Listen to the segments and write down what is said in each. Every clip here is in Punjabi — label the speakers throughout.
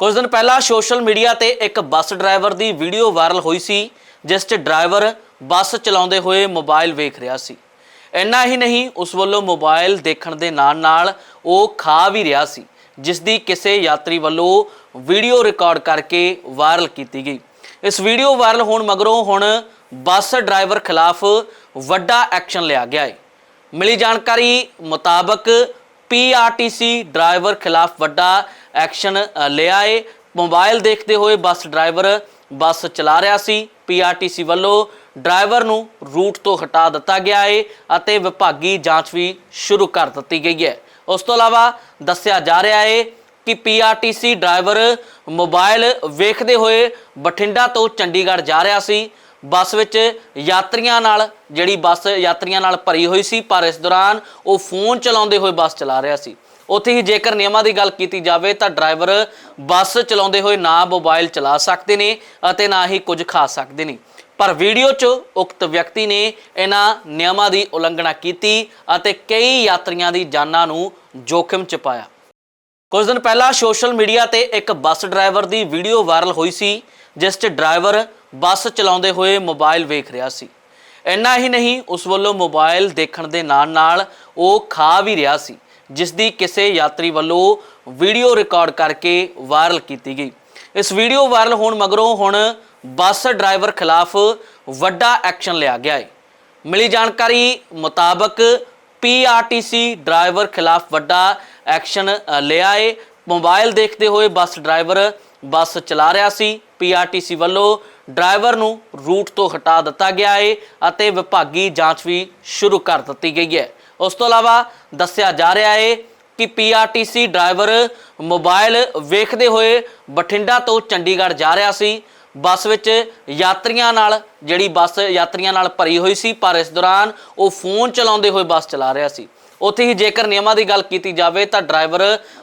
Speaker 1: ਕੁਝ ਦਿਨ ਪਹਿਲਾਂ ਸੋਸ਼ਲ ਮੀਡੀਆ ਤੇ ਇੱਕ ਬੱਸ ਡਰਾਈਵਰ ਦੀ ਵੀਡੀਓ ਵਾਇਰਲ ਹੋਈ ਸੀ, ਜਿਸ 'ਚ ਡਰਾਈਵਰ ਬੱਸ ਚਲਾਉਂਦੇ ਹੋਏ ਮੋਬਾਈਲ ਵੇਖ ਰਿਹਾ ਸੀ। ਇੰਨਾ ਹੀ ਨਹੀਂ, ਉਸ ਵੱਲੋਂ ਮੋਬਾਈਲ ਦੇਖਣ ਦੇ ਨਾਲ-ਨਾਲ ਉਹ ਖਾ ਵੀ ਰਿਹਾ ਸੀ, ਜਿਸ ਦੀ ਕਿਸੇ ਯਾਤਰੀ ਵੱਲੋਂ ਵੀਡੀਓ ਰਿਕਾਰਡ ਕਰਕੇ ਵਾਇਰਲ ਕੀਤੀ ਗਈ। ਇਸ ਵੀਡੀਓ ਵਾਇਰਲ ਹੋਣ ਮਗਰੋਂ ਹੁਣ ਬੱਸ ਡਰਾਈਵਰ ਖਿਲਾਫ ਵੱਡਾ ਐਕਸ਼ਨ ਲਿਆ ਗਿਆ ਹੈ। ਮਿਲੀ ਜਾਣਕਾਰੀ ਮੁਤਾਬਕ ਪੀਆਰਟੀਸੀ ਡਰਾਈਵਰ ਖਿਲਾਫ ਵੱਡਾ ਐਕਸ਼ਨ ਲਿਆ ਏ। ਮੋਬਾਈਲ ਦੇਖਦੇ ਹੋਏ ਬੱਸ ਡਰਾਈਵਰ ਬੱਸ ਚਲਾ ਰਿਹਾ ਸੀ। ਪੀਆਰਟੀਸੀ ਵੱਲੋਂ ਡਰਾਈਵਰ ਨੂੰ ਰੂਟ ਤੋਂ ਹਟਾ ਦਿੱਤਾ ਗਿਆ ਏ ਅਤੇ ਵਿਭਾਗੀ ਜਾਂਚ ਵੀ ਸ਼ੁਰੂ ਕਰ ਦਿੱਤੀ ਗਈ ਹੈ। ਉਸ ਤੋਂ ਇਲਾਵਾ ਦੱਸਿਆ ਜਾ ਰਿਹਾ ਏ ਕਿ ਪੀਆਰਟੀਸੀ ਡਰਾਈਵਰ ਮੋਬਾਈਲ ਵੇਖਦੇ ਹੋਏ ਬਠਿੰਡਾ ਤੋਂ ਚੰਡੀਗੜ੍ਹ ਜਾ ਰਿਹਾ ਸੀ। ਬੱਸ ਵਿੱਚ ਯਾਤਰੀਆਂ ਨਾਲ, ਜਿਹੜੀ ਬੱਸ ਯਾਤਰੀਆਂ ਨਾਲ ਭਰੀ ਹੋਈ ਸੀ, ਪਰ ਇਸ ਦੌਰਾਨ ਉਹ ਫੋਨ ਚਲਾਉਂਦੇ ਹੋਏ ਬੱਸ ਚਲਾ ਰਿਹਾ ਸੀ। ਉੱਥੇ ਹੀ ਜੇਕਰ ਨਿਯਮਾਂ ਦੀ ਗੱਲ ਕੀਤੀ ਜਾਵੇ, ਤਾਂ ਡਰਾਈਵਰ ਬੱਸ ਚਲਾਉਂਦੇ ਹੋਏ ਨਾ ਮੋਬਾਈਲ ਚਲਾ ਸਕਦੇ ਨੇ ਅਤੇ ਨਾ ਹੀ ਕੁਝ ਖਾ ਸਕਦੇ ਨੇ। ਪਰ ਵੀਡੀਓ 'ਚ ਉਕਤ ਵਿਅਕਤੀ ਨੇ ਇਹਨਾਂ ਨਿਯਮਾਂ ਦੀ ਉਲੰਘਣਾ ਕੀਤੀ ਅਤੇ ਕਈ ਯਾਤਰੀਆਂ ਦੀ ਜਾਨਾਂ ਨੂੰ ਜੋਖਮ 'ਚ ਪਾਇਆ। ਕੁਝ ਦਿਨ ਪਹਿਲਾਂ ਸੋਸ਼ਲ ਮੀਡੀਆ ਤੇ ਇੱਕ ਬੱਸ ਡਰਾਈਵਰ ਦੀ ਵੀਡੀਓ ਵਾਇਰਲ ਹੋਈ ਸੀ, ਜਿਸ 'ਚ ਡਰਾਈਵਰ ਬੱਸ ਚਲਾਉਂਦੇ ਹੋਏ ਮੋਬਾਈਲ ਵੇਖ ਰਿਹਾ ਸੀ। ਇੰਨਾ ਹੀ ਨਹੀਂ, ਉਸ ਵੱਲੋਂ ਮੋਬਾਈਲ ਦੇਖਣ ਦੇ ਨਾਲ-ਨਾਲ ਉਹ ਖਾ ਵੀ ਰਿਹਾ ਸੀ ਜਿਸ ਦੀ ਕਿਸੇ ਯਾਤਰੀ ਵੱਲੋਂ ਵੀਡੀਓ ਰਿਕਾਰਡ ਕਰਕੇ ਵਾਇਰਲ ਕੀਤੀ ਗਈ। ਇਸ ਵੀਡੀਓ ਵਾਇਰਲ ਹੋਣ ਮਗਰੋਂ ਹੁਣ ਬੱਸ ਡਰਾਈਵਰ ਖਿਲਾਫ ਵੱਡਾ ਐਕਸ਼ਨ ਲਿਆ ਗਿਆ ਹੈ। ਮਿਲੀ ਜਾਣਕਾਰੀ ਮੁਤਾਬਕ ਪੀਆਰਟੀਸੀ ਡਰਾਈਵਰ ਖਿਲਾਫ ਵੱਡਾ ਐਕਸ਼ਨ ਲਿਆ ਏ ਮੋਬਾਈਲ ਦੇਖਦੇ ਹੋਏ ਬੱਸ ਡਰਾਈਵਰ ਬੱਸ ਚਲਾ ਰਿਹਾ ਸੀ। ਪੀਆਰਟੀਸੀ ਵੱਲੋਂ ਡਰਾਈਵਰ ਨੂੰ ਰੂਟ ਤੋਂ ਹਟਾ ਦਿੱਤਾ ਗਿਆ ਏ ਅਤੇ ਵਿਭਾਗੀ ਜਾਂਚ ਵੀ ਸ਼ੁਰੂ ਕਰ ਦਿੱਤੀ ਗਈ ਹੈ। ਉਸ ਤੋਂ ਇਲਾਵਾ ਦੱਸਿਆ ਜਾ ਰਿਹਾ ਹੈ ਕਿ ਪੀਆਰਟੀਸੀ ਡਰਾਈਵਰ ਮੋਬਾਈਲ ਵੇਖਦੇ ਹੋਏ ਬਠਿੰਡਾ ਤੋਂ ਚੰਡੀਗੜ੍ਹ ਜਾ ਰਿਹਾ ਸੀ। ਬੱਸ ਵਿੱਚ ਯਾਤਰੀਆਂ ਨਾਲ, ਜਿਹੜੀ ਬੱਸ ਯਾਤਰੀਆਂ ਨਾਲ ਭਰੀ ਹੋਈ ਸੀ, ਪਰ ਇਸ ਦੌਰਾਨ ਉਹ ਫੋਨ ਚਲਾਉਂਦੇ ਹੋਏ ਬੱਸ ਚਲਾ ਰਿਹਾ ਸੀ। ਉੱਥੇ ਹੀ ਜੇਕਰ ਨਿਯਮਾਂ ਦੀ ਗੱਲ ਕੀਤੀ ਜਾਵੇ ਤਾਂ ਡਰਾਈਵਰ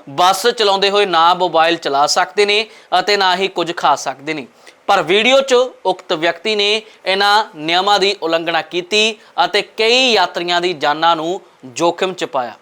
Speaker 1: ਬੱਸ ਚਲਾਉਂਦੇ ਹੋਏ ਨਾ ਮੋਬਾਈਲ ਚਲਾ ਸਕਦੇ ਨੇ ਅਤੇ ਨਾ ਹੀ ਕੁਝ ਖਾ ਸਕਦੇ ਨੇ। ਪਰ ਵੀਡੀਓ 'ਚ ਉਕਤ ਵਿਅਕਤੀ ਨੇ ਇਹਨਾਂ ਨਿਯਮਾਂ ਦੀ ਉਲੰਘਣਾ ਕੀਤੀ ਅਤੇ ਕਈ ਯਾਤਰੀਆਂ ਦੀ ਜਾਨਾਂ ਨੂੰ ਜੋਖਮ 'ਚ ਪਾਇਆ।